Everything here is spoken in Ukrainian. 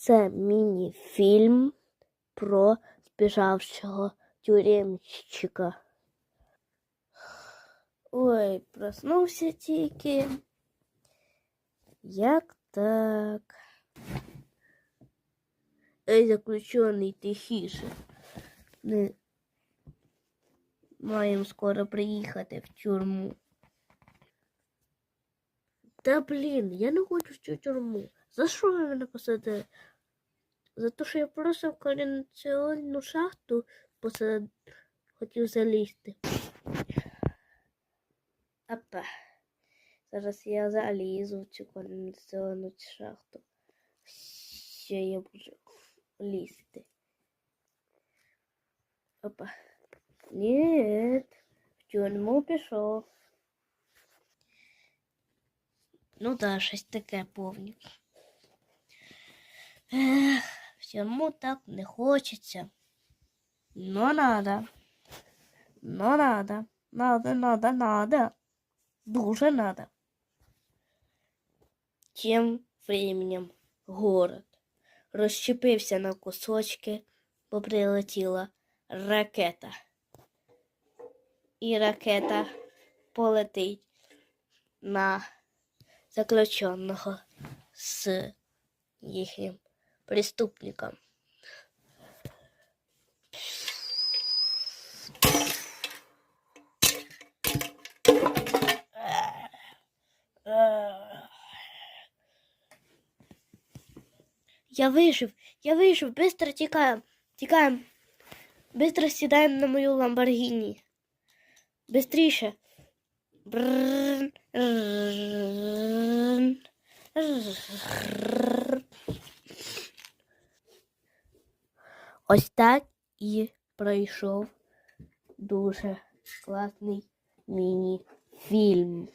Це міні-фільм про збіжавшого тюремщика. Ой, проснувся тільки. Як так? Ей, заключений тихіше. Не маємо скоро приїхати в тюрму. Та блін, я не хочу в цю тюрму. За що ви мене посадили? За те, що я просто в коренаціонну шахту посеред хотів залізти. Опа. Зараз я залізу в цю кондиціонну шахту. Ще я буду лізти. Опа. Ні, в тюрму пішов. Ну да, щось таке повністю. Чому так не хочеться? Но надо. Но надо. Надо, надо, надо. Дуже надо. Тим временем город розщепився на кусочки, бо прилетіла ракета. І ракета полетить на заключенного з їхнім. преступника. Я вижив, я вижив, быстро тікаємо, тікаємо, быстро сідаємо на мою ламборгини. Быстріше. Бррр. Ось так і пройшов дуже класний міні-фільм.